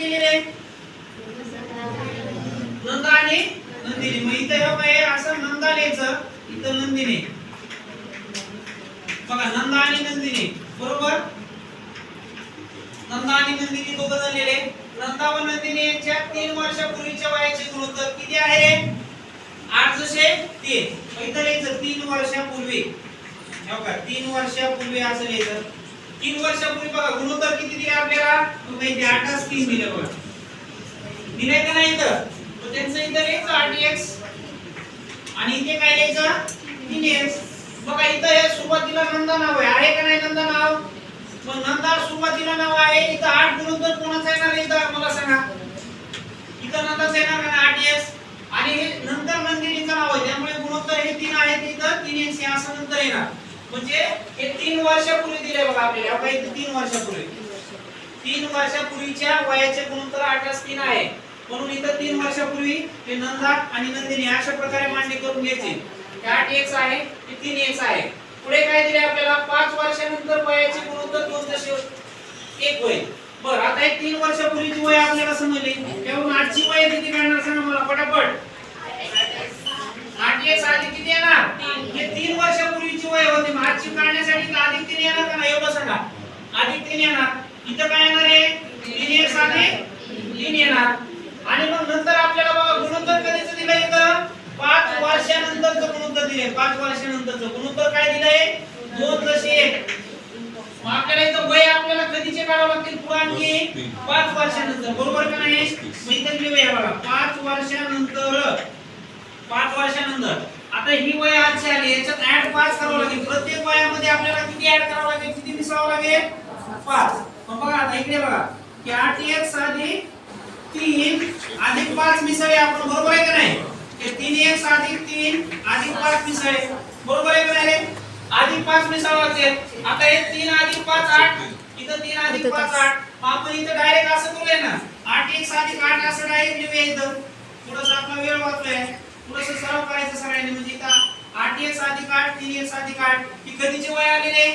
केलेली आहे नंदा आणि नंदिनी. मग इथं हे असं नंदा इथं नंदिनी. बघा नंदा आणि नंदिनी. बरोबर? नंदा आणि नंदिनी दोघं झालेले. नंदा व नंदिनी यांच्या तीन वर्षापूर्वीच्या वयाचे गुणोत्तर किती आहे? आठ जसे? तीन. इथं लिहायचं तीन वर्षापूर्वी. तीन वर्षापूर्वी असं लिहायचं. तीन वर्षापूर्वी बघा गुणोत्तर किती दिले आपल्याला मग माहिती आठच तीन दिले बघा. दिले का नाही इथं? मग त्यांचं इथं लिहायचं आठ एक्स आणि इथे काय लिहायचं? तीन एक्स बघा इथं हे सुरुवातीला नंदा नाव आहे. आहे का नाही नंदा नाव? मग नंदा सुरुवातीला नाव आहे. इथं आठ गुणोत्तर कोणाचा येणार इथं? मला सांगा. इथं नंदाचं येणार का आठ एक्स आणि हे नंतर नंदिनीचं नाव आहे. त्यामुळे गुणोत्तर हे तीन आहेत इथं. तीन एक्स हे असं नंतर येणार. म्हणजे हे तीन वर्षापूर्वी दिले बघा आपल्याला. बघा इथं तीन वर्षापूर्वी. तीन वर्षापूर्वीच्या वयाचे गुणोत्तर आठच तीन आहे. म्हणून इथं तीन वर्षापूर्वी हे नंदा आणि नंदिनी अशा प्रकारे मांडणी करून घ्यायची. हे आठ एक्स आहे हे तीन एक्स आहे. पुढे काय दिले आपल्याला? पाच वर्षानंतर वयाचे गुणोत्तर दोन दशे एक होईल. बरं आता एक तीन वर्षापूर्वीची वय आपल्याला समजली. त्यावरून आठची वय किती काढणार सांगा मला? पटापट. आठ एक्स आधी किती येणार हे तीन वर्षापूर्वीची वय होती मग आजची काढण्यासाठी अधिक तीन येणार का नाही एवढं सांगा अधिक तीन येणार इथं काय येणार आहे? तीन एक्स अधिक तीन येणार. आणि मग नंतर आपल्याला बाबा गुणोत्तर कधीच दिलं इथं? पाच वर्षानंतरच गुणोत्तर दिले पाच वर्षानंतरच. गुणोत्तर काय दिलंय? दोन दशे एक. मग आपल्याला इथं वय आपल्याला कधीचे काढावं लागतील? पुराणकी पाच वर्षानंतर. बरोबर का नाही? मैत्री वय बघा. पाच वर्षानंतर. पाच वर्षानंतर. आता ही वय आजची आली. याच्यात ऍड पाच करावं लागेल. प्रत्येक वयामध्ये आपल्याला किती ऍड करावं लागेल? किती मिसळावं लागेल? पाच. मग बघा आता इकडे बघा. की आठ एक साधी तीन अधिक पाच मिसळे आपण बरोबर आहे का नाही? तीन एक अधिक तीन अधिक पाच मिसळे. बरोबर आहे का नाही? अधिक पाच मिसळावं लागेल आता हे तीन अधिक पाच आठ. इथं तीन अधिक पाच आठ. आपण इथं डायरेक्ट असं करूया ना. आठ एक अधिक आठ असं डायरेक्ट लिहूया इथं. थोडस आपला वेळ वाचतोय. थोडस सराव करायचं सगळ्यांनी. म्हणजे इथं आठ एक अधिक आठ तीन एक अधिक आठ. ही कधीचे वय आलेले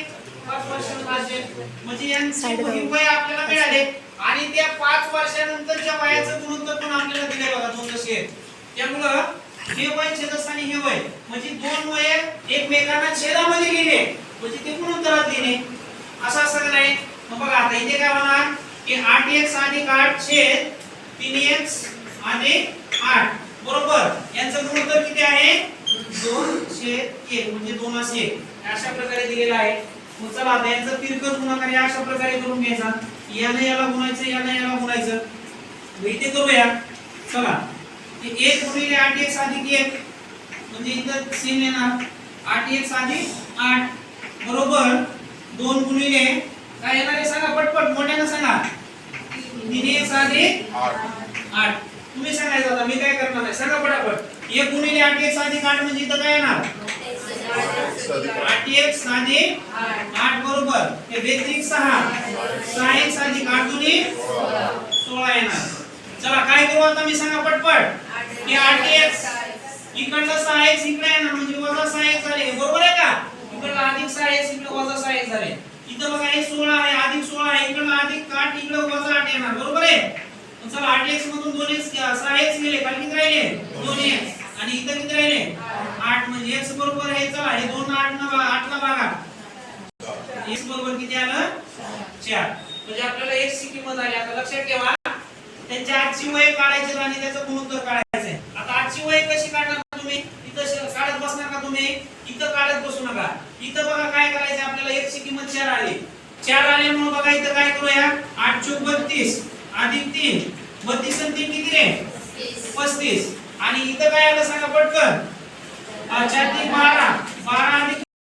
पाच वर्षांचे म्हणजे यांची Side वय आपल्याला मिळाले. आणि त्या पाच वर्षानंतरच्या वयाचं गुणोत्तर पण आपल्याला दिले बघा दोन जसे त्यामुळं हे वय छेदस आणि हे वय. म्हणजे दोन वय एकमेकांना छेदामध्ये लिहिले म्हणजे ते गुणोत्तरात लिहिले असं असं का नाही? मग बघा आता इथे काय होणार? की आठ एक्स अधिक आठ छेद तीन एक्स अधिक आठ. बरोबर? यांचं गुणोत्तर किती आहे? दोन छेद एक. म्हणजे दोन असे. अशा प्रकारे दिलेलं आहे. मग चला आता यांचं तिरकस गुणाकार या अशा प्रकारे करून घ्यायचा. यानं याला गुणायचं यानं याला गुणायचं. मग इथे करूया. चला. एक गुणिले आठ एक अधिक एक. म्हणजे इथं सेम येणार. आठ एक अधिक आठ. बरोबर? दोन गुणिले. काय येणार आहे सांगा? पटपट मोठ्यानं सांगा. तीन एक अधिक आठ. तुम्ही सांगायचं आता मी काय करणार आहे? सांगा पटापट. एक गुणिले आठ एक अधिक आठ म्हणजे इथं काय येणार? आठ एक अधिक आठ बरोबर. हे बेत्रिक सहा. सहा एक अधिक आठ दुनी सोळा येणार. चला काय करू आता मी सांगा पटपट? हे आठ एक्स इकडलं सहा एक्स इकडे येणार म्हणजे वजा सहा एक्स झाले. बरोबर आहे का? इकडलं अधिक सहा एक्स इकडे वजा सहा एक्स झाले. इथं बघा हे सोळा आहे अधिक सोळा आहे. इकडलं अधिक आठ इकडे वजा आठ येणार. बरोबर आहे? चला आठ एक्स मधून दोन एक्स सहा एक्स गेले खाली किती राहिले? दोन एक्स आणि इथं किती राहिले आठ म्हणजे एक्स बरोबर हे चला हे दोन आठ न आठला भागा एक्स बरोबर किती आलं चार म्हणजे आपल्याला एक्स ची किंमत आली आता लक्षात ठेवा. त्यांच्या आजची वय काढायचे आणि त्याचं गुणोत्तर काढायचं आता आजची वय कशी काढणार तुम्ही? इथं काढत बसणार का तुम्ही? इथं काढत बसू नका. इथं बघा काय करायचं आपल्याला एक्स ची किंमत चार आली. चार आले म्हणून बघा इथं काय करूया? आठ चोक बत्तीस अधिक तीन बत्तीस आणि तीन किती रे? पस्तीस. आणि इथं काय आलं सांगा पटकन? चार तीन बारा. बारा अधिक